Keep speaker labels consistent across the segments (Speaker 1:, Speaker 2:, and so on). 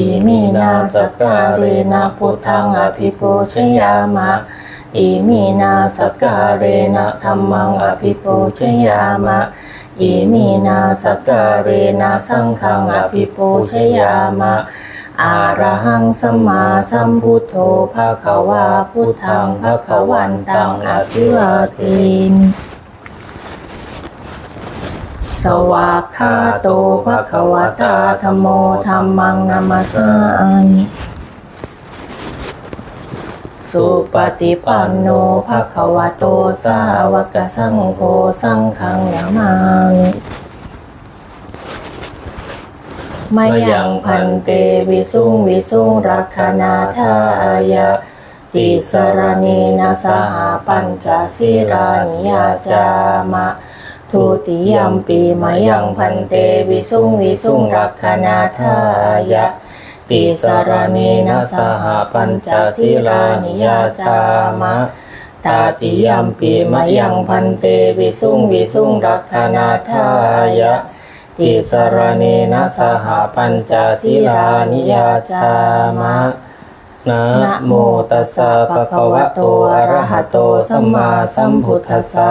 Speaker 1: อิมินาสกกาเรนะพุทธังอภิปูชยามะอิมินาสกกาเรนะธัมมังอภิปูชยามะอิมินาสกกาเรนะสังฆังอภิปูชยามะอาระหังสัมมาสัมพุทโธภะคะวาพุทธังภะคะวันตังอภิวาเทมิ สวากขาโตภะคะวะตาธโมธัมมังนามัสามิสุปฏิปันโนภะคะวะโตสาวกสังโฆสังฆังนามามิมายังพันเตวิสุงวิสุงรักขณาทายะติสรณีนาสหปัญจสิรานิยาจามะ ทุติยมปีมายังพันเตวิสุงวิสุงรักขณาทายะติสารเนนะสหปัญจศีลานิยาจามะตาติยมปีมายังพันเตวิสุงวิสุงรักขณาทายะติสารเนนะสหปัญจศีลานิยาจามะนะโมตัสสะภะคะวะโตอะระหะโตสัมมาสัมพุทธัสสะ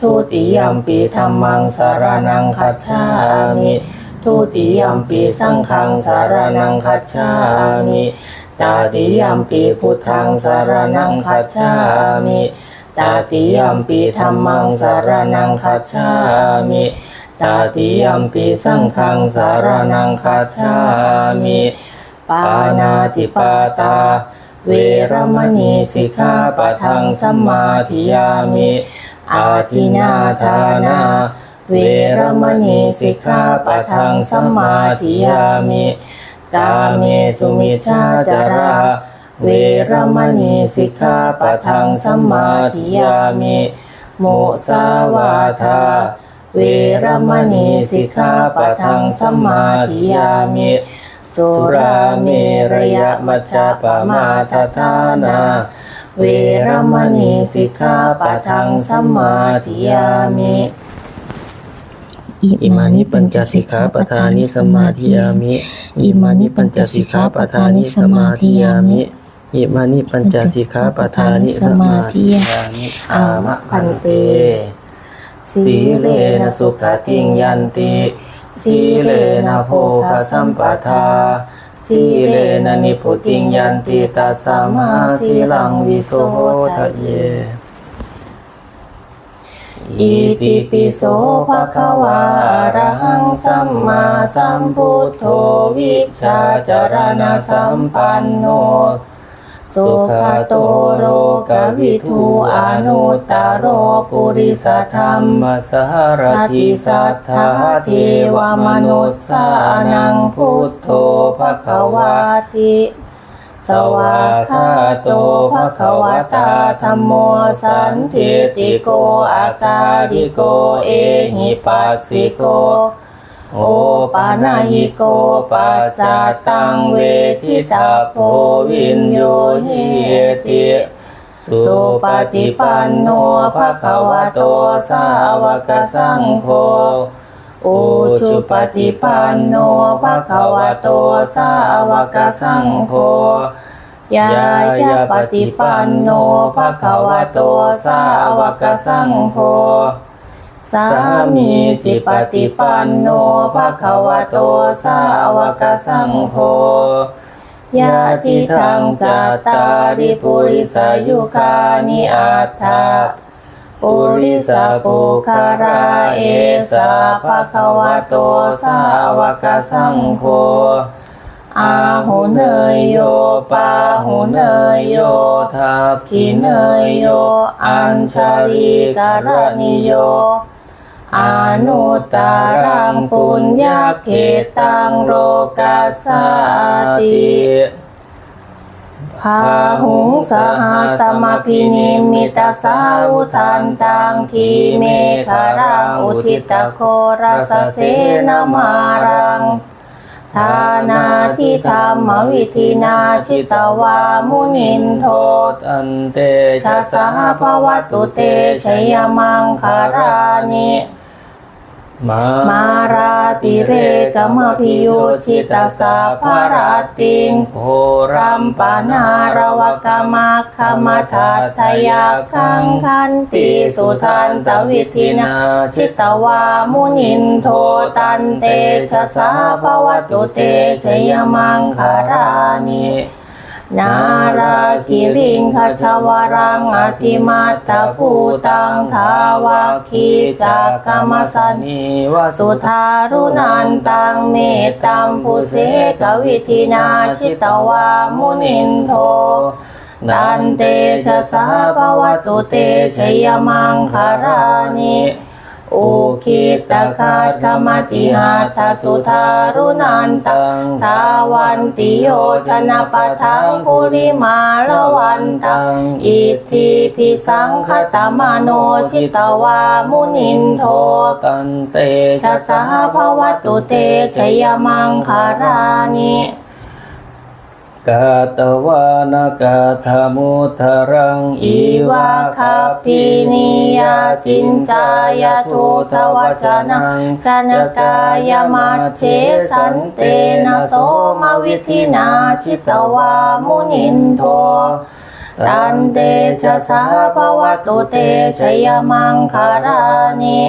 Speaker 1: ทุติยมปีธัมมังสารนังคัจฉามิทุติยมปีสังฆังสารนังคัจฉามิตาติยมปีพุทธังสารนังคัจฉามิตาติยมปีธรรมังสารนังคัจฉามิตาติยมปีสังฆังสารนังคัจฉามิปานาติปาตา เวรมณีสิกขาปะทังสัมมาทิยามิ อาทินาทานา เวรมณีสิกขาปะทังสัมมาทิยามิกาเมสุมิชาจาราเวรมณีสิกขาปะทังสัมมาทิยามิโมสาวาทา เวรมณีสิกขาปะทังสัมมาทิยามิสุราเมรยมัจจาปมาทฐานา เวรมณีสิกขาปะทังสัมมาทิยามิ
Speaker 2: อิมานิปัญจสิกขาปทานิสมาธิยามิอิมานิปัญจสิกขาปทานิสมาธิยามิอิมานิปัญจสิกขาปทานิสมาธิยามิอามะพันเต
Speaker 1: สีเลนะสุขติงยันติสีเลนะโภคสัมปทา สีเลนะนิพุติยันติตาสัมมาสีลังวิโสทะเย อิติปิโสภะคะวาระหังสัมมาสัมพุทโธวิชชาจารณสัมปันโน สุขโตโรกวิทูอนุตตโรปุริสธรรม
Speaker 2: มัสหร
Speaker 1: อ
Speaker 2: ติ
Speaker 1: สัทธาเทวมนุษย์สานังพุทโธภควาติสวากขาโตภะคะวตาธัมโมสันทิติโกอาการิโกเอหิปัสสิโก โอปานายิโกปัจจาตังเวทิตาโพวินโยหิเติสุปฏิปันโนภะคะวะโตสาวกสังโฆอุชุปฏิปันโนภะคะวะโตสาวกสังโฆยายาปฏิปันโนภะคะวะโตสาวกสังโฆ สามีจิปฏิปันโนภะคะวะโตสาวกสังโฆยาติทังจัตตาริปุริสายุคานิอัตถาปุริสปุคาราเอสาภะคะวะโตสาวกสังโฆอาหุเนยโยปาหุเนยโย
Speaker 2: ทัก
Speaker 1: ขิเนยโย อัญชลีการณิโย อานุตตารังปุญญาเขตังโรกัสสาติพาหุงสหสมพินิมิตาสาวุทันตังทีเมฆารังอุทิตโครัสเสนมารังทานาทิธรรมวิธีนาชิตวามุนินโท
Speaker 2: อันเต
Speaker 1: ชาสหภวตุเตชยมังคารานิ
Speaker 2: มา
Speaker 1: ราติเรกมพิโยชิตาสาภาราติง
Speaker 2: โพ
Speaker 1: รัมปานารวกมาคมทัตทยาคังคันติสุทันตวิธินา ชิตวามุนินโทตันเตชะสาภวตุเตชยมังคารานิ นาราคิริงคชวรังอธิมาตตภูตังทาวาคีจากกมสัน
Speaker 2: นิวาสุ
Speaker 1: สุทารุนันตังเมตตัมภูเสกวิธินาชิตวามุนินโทตันเตชะสาภวตุเตชยมังคารานิ อุคิตคาตคมติหาทสุทารุนันตังทาวันติโยชนะปะทังภูริมาลวันตังอิทธิพิสังคตมโนชิตวามุนินโท
Speaker 2: ตันเต
Speaker 1: ชะสาภวตุเตชยมังคารานิ
Speaker 2: กาตวานากาธมุทารัง
Speaker 1: อีวาคาปินิยาจินจายทุทวจนังชนกายมัจเชสันเตนะโสมวิธินาชิตวามุนินโทตันเตชะสาภวตุเตชยมังคารานิ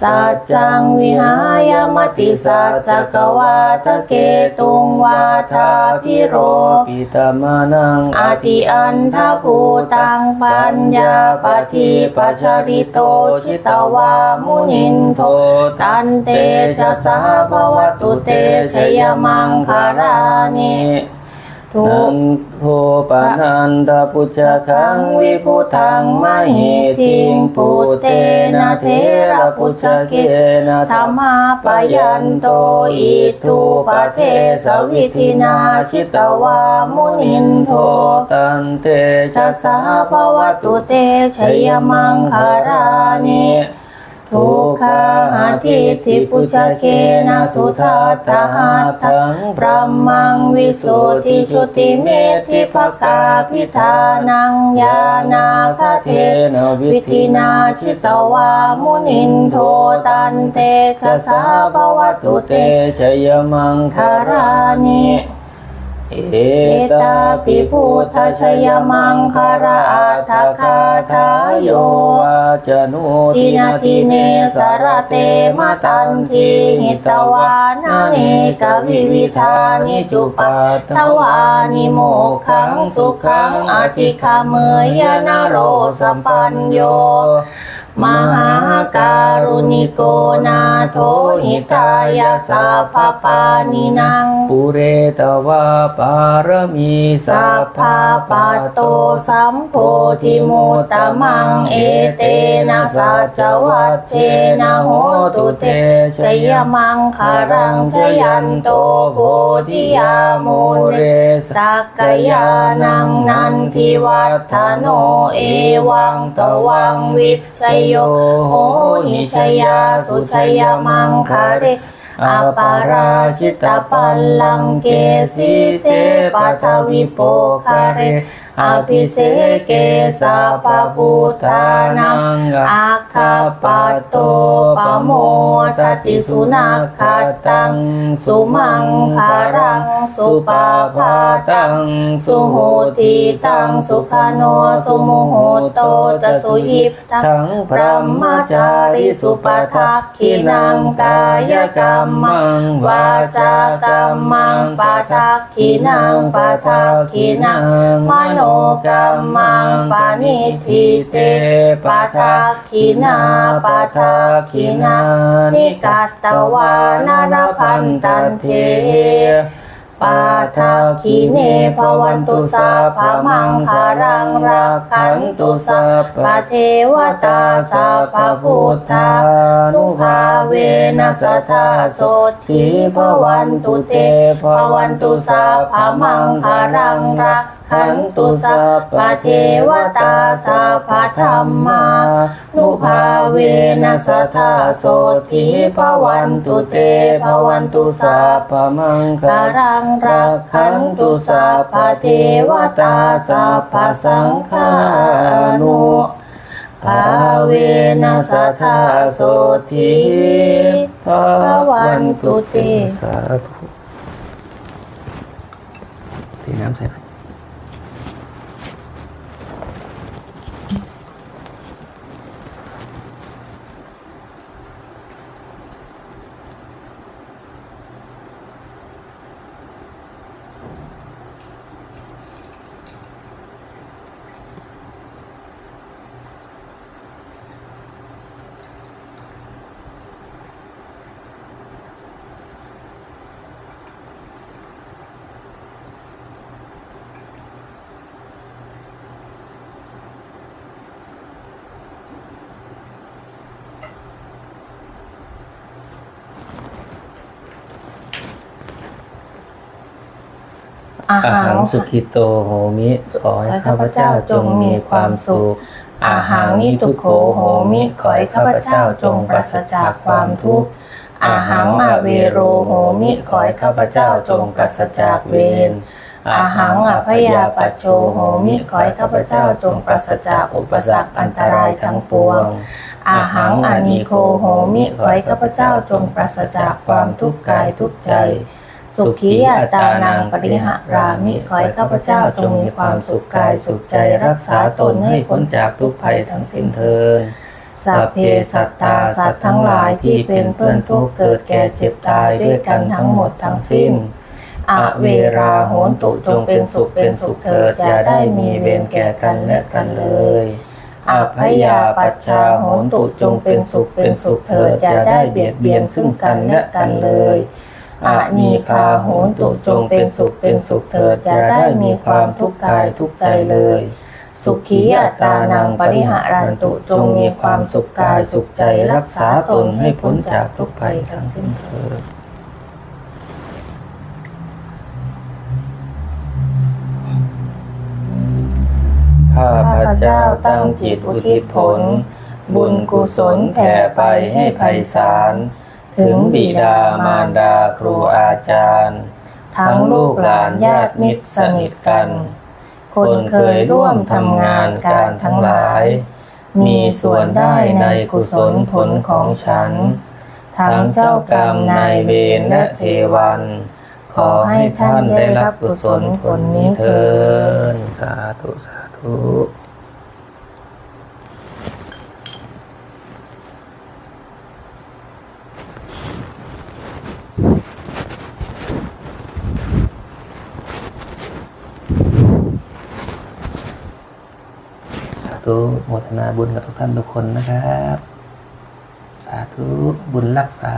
Speaker 1: สัจจังวิหายมติสัจจกวาทะเกตุงวาทาพิโร
Speaker 2: ปิตามานัง
Speaker 1: อาติอันทภูตังปัญญาปฏิปัจจริโตชิตวามุนินโทตันเตชะสาภวตุเตชยมังคารานิ
Speaker 2: นันโทปานันทปุจจคังวิพุทังมหิ
Speaker 1: หิ
Speaker 2: ทิ
Speaker 1: ทิ
Speaker 2: งปุเตนะเทระ
Speaker 1: ระ
Speaker 2: ปุ
Speaker 1: ปุ
Speaker 2: จ
Speaker 1: จ
Speaker 2: จ
Speaker 1: จ
Speaker 2: เก
Speaker 1: เก
Speaker 2: นะ
Speaker 1: ธรรมาปยันโตอิทุปเทสวิธินาชิตวามุนินโท
Speaker 2: ตันเต
Speaker 1: ชะสาภวตุเตชยมังคารานิ ทุกขาหาทิทิปุจจเคนะสุทัตาหัตถังพระมังวิสุทธิชุติเมธิภกาพิธานังยานาคเท
Speaker 2: นะวิ
Speaker 1: วิ
Speaker 2: ธิ
Speaker 1: ธินาชิตวามุนินโทตันเตชะสาภวตุเต
Speaker 2: ชยมัง
Speaker 1: คารานิ
Speaker 2: เอ
Speaker 1: ตาปิพุทธชยมังคาราอัตคาทายโย
Speaker 2: วาจโน
Speaker 1: ทินาทิเนสารเตมาตันทีหิตวานาเนกวิวิธานิจุปัตวานิโมขังสุขังอธิคาเมยนาโรสัมปัญโย มหาการุณิโกนาโทหิตายาสาพปานินัง
Speaker 2: ปุเรตวาปารมี
Speaker 1: สัพพาปัตโตสัมโพธิมุตตมัง เอเตนะสัจวัตเชนะโหตุเตชยมังคารังชยันโตโพธิยามูเรสักกยานังนันทิวัฒโนเอวังตวังวิชยโยโหหิชยาสุชยมังคาเรอาปาราชิตาปัลลังเกสีเสปัทวิโปคาเร อภิเสเกสาปพุทธานังอาคาปโตปะโมทติสุนักขตัง สุมังคารัง สุปาพาตัง สุโหติตัง สุขโนสุโมโหโตจะสุยิปตัง
Speaker 2: ทั้งพระ
Speaker 1: ระมจาริสุปทักขินังกายกรรมังวาจากรรมังปทักขินังปทักขินังมโนกรรมังปานิทิเตปทักขินาปทักขินานิกัตตวานารพันตันเทปาทาคีเนภวันตุสาภามังคารังรักขันตุสัพพะเทวตาสัพพะพุทธานุภาเวนัสธาโสทีภวันตุเตภวันตุสาภามังคารังรัก ขันตุสัพพเทวตาสัพพธรรมานุภาเวนัสทธาโสธีภวันตุเตภวันตุสัพ
Speaker 2: พมังค
Speaker 1: กรังรักขันตุสัพพเทวตาสัพพสังฆานุภาเวนัสทธาโสธีภวันตุเต
Speaker 2: สาธุเทน้ำใส่
Speaker 1: อา
Speaker 2: อา
Speaker 1: หา
Speaker 2: หั
Speaker 1: รง
Speaker 2: สุขิโตโหมิขอให้ข้าพเจ้าจงมีความสุข
Speaker 1: อาหารนิทุกโขโหมิขอให้ข้าพเจ้าจงปราศจากความทุกข์ อาหังอเวโรโหมิขอให้ข้าพเจ้าจงปราศจากเวร อาหังอภยาปัจโชโหมิขอให้ข้าพเจ้าจงปราศจากอุปสรรคอันตรายทั้งปวง อาหังอนิโคโหมิขอให้ข้าพเจ้าจงปราศจากความทุกข์กายทุกข์ใจ สุขีอัตานังปริหารามิขอให้ข้าพเจ้าจงมีความสุขกายสุขใจรักษาตนให้พ้นจากทุกภัยทั้งสิ้นเถิดสัพเพสัตตาสัตว์ทั้งหลายที่เป็นเพื่อนทุกเกิดแก่เจ็บตายด้วยกันทั้งหมดทั้งสิ้นอเวราโหนตุจงเป็นสุขเป็นสุขเถิดอย่าได้มีเวรแก่กันและกันเลยอภยาปัจชาโหนตุจงเป็นสุขเป็นสุขเถิดอย่าได้เบียดเบียนซึ่งกันและกันเลย อานีคาโหนตุจงเป็นสุขเป็นสุขเถิดอย่าได้มีความทุกข์กายทุกใจเลย สุขีอัตานังปริหารันตุจงมีความสุขกายสุขใจรักษาตนให้พ้นจากทุกภัยทั้งสิ้นเถิด
Speaker 2: ข้าพเจ้าตั้งจิตอุทิศผล บุญกุศลแผ่ไปให้ไพศาล ถึงบิดามารดาครูอาจารย์ ทั้งลูกหลานญาติมิตรสนิทกัน คนเคยร่วมทำงานการทั้งหลาย มีส่วนได้ในกุศลผลของฉัน ทั้งเจ้ากรรมนายเวรและเทวัน ขอให้ท่านได้รับกุศลผลนี้เถิดสาธุสาธุ ธุโมทนาบุญกับทุกท่านทุกคนนะครับ สาธุบุญรักษา